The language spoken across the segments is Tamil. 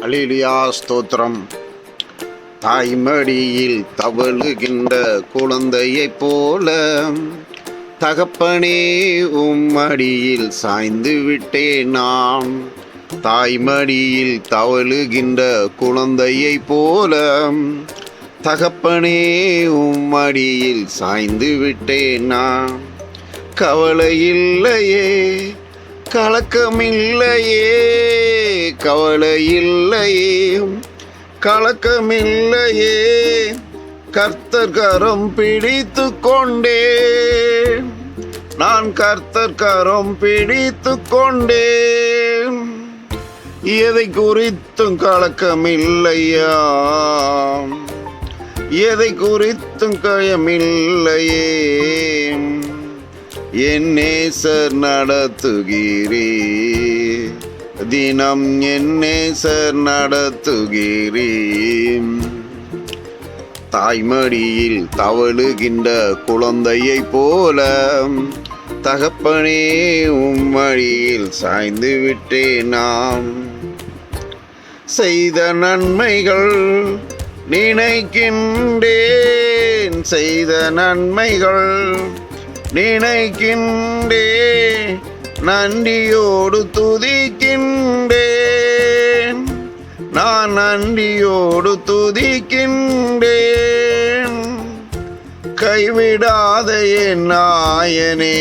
அலிலியா ஸ்தோத்திரம். தாய்மடியில் தவழுகின்ற குழந்தையைப் போல தகப்பனே உம்மடியில் சாய்ந்து விட்டேன் நான். தாய்மடியில் தவழுகின்ற குழந்தையைப் போல தகப்பனே உம்மடியில் சாய்ந்து விட்டேன் நான். கவலை இல்லையே கலக்கமில்லையே. கவலை இல்லையே கலக்கமில்லையே. கர்த்தர் கரம் பிடித்து கொண்டே நான் கர்த்தர் கரம் பிடித்து கொண்டேன். எதை குறித்தும் கலக்கமில்லையா? எதை குறித்தும் கயமில்லையே. என் நேசர் நடத்துகிறீ தினம் என் சர் நடத்துகிறீம். தாய்மடியில் தவழுகின்ற குழந்தையைப் போல தகப்பனே உம்மடியில் சாய்ந்து விட்டேன் நாம் செய்த நன்மைகள் நினைக்கின்றேன். செய்த நன்மைகள் நினைக்கின்றே நன்றியோடு துதிக்கின்றேன். நான் நன்றியோடு துதிக்கின்றேன். கைவிடாத என் நாயனே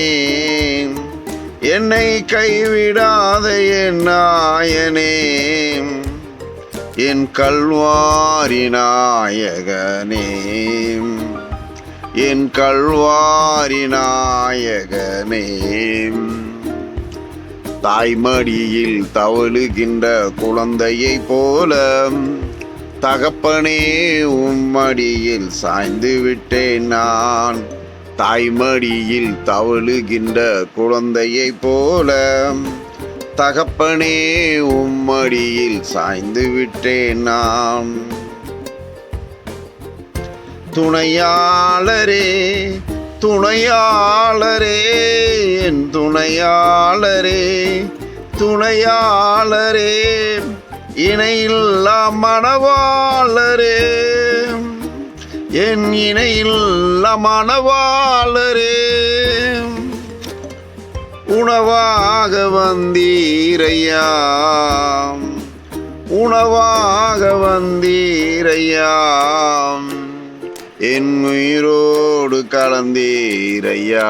என்னை கைவிடாத என் நாயனே என் கல்வாரி நாயகனே என் கல்வாரி நாயகனே. தாய்மடியில் தவழுகின்ற குழந்தையைப் போல தகப்பனே உம்மடியில் சாய்ந்து விட்டேன் நான். தாய்மடியில் தவழுகின்ற குழந்தையைப் போல தகப்பனே உம்மடியில் சாய்ந்து விட்டேன் நான். துணையாளரே துணையாளரே என் துணையாளரே துணையாளரே இணையில்லா மணவாளரே. என் இணையில்லா மணவாளரே உணவாக வந்தீரையா. உணவாக வந்தீரையாம் என் உயிரோடு கலந்தீரையா?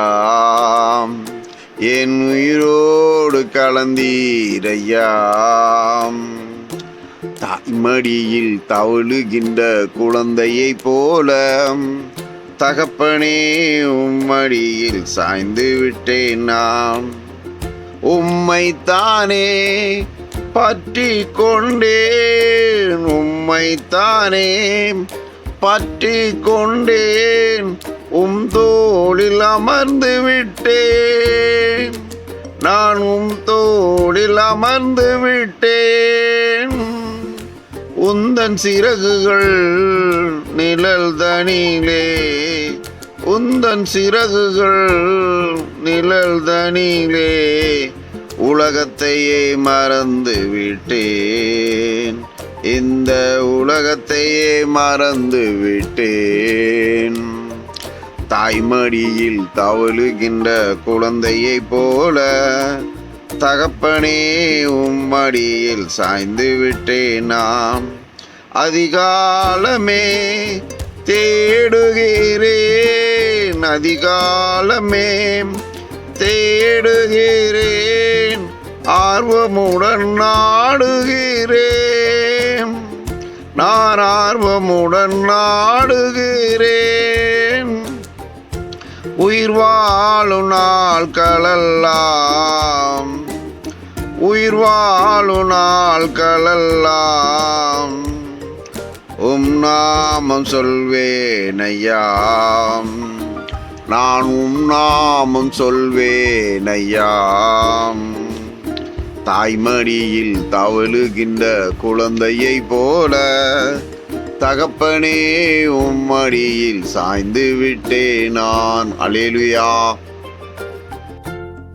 என் உயிரோடு கலந்தீரையா? தாய்மடியில் தவழுகின்ற குழந்தையைப் போல தகப்பனே உம்மடியில் சாய்ந்து விட்டேன் நான். உம்மைத்தானே பற்றி கொண்டேன் உம்மைத்தானே பற்றி கொண்டேன் உம் தோளில் அமர்ந்து விட்டேன். நான் உம் தோளில் அமர்ந்து விட்டேன். உந்தன் சிறகுகள் நிழல் தனியிலே உந்தன் சிறகுகள் நிழல் தனியிலே உலகத்தையே மறந்து விட்டேன். இந்த உலகத்தையே மறந்து விட்டேன் தாய்மடியில் தவழுகின்ற குழந்தையைப் போல தகப்பனே உம்மடியில் சாய்ந்து விட்டேன் நாம். அதிகாலமே தேடுகிறேன் அதிகாலமே தேடுகிறேன். ஆர்வமுடன் நாடுகிறேன். நான் ஆர்வமுடன் நாடுகிறேன். உயிர் வாழும் நாட்களெல்லாம் உயிர் வாழும் நாட்களெல்லாம் உம் நாமம் சொல்வேனையாம் நான் உம் நாமம் சொல்வேனையாம் தாய்மடியில் தவழுகின்ற குழந்தையை போல தகப்பனே உம்மடியில் சாய்ந்து விட்டேன் நான். அலேலுயா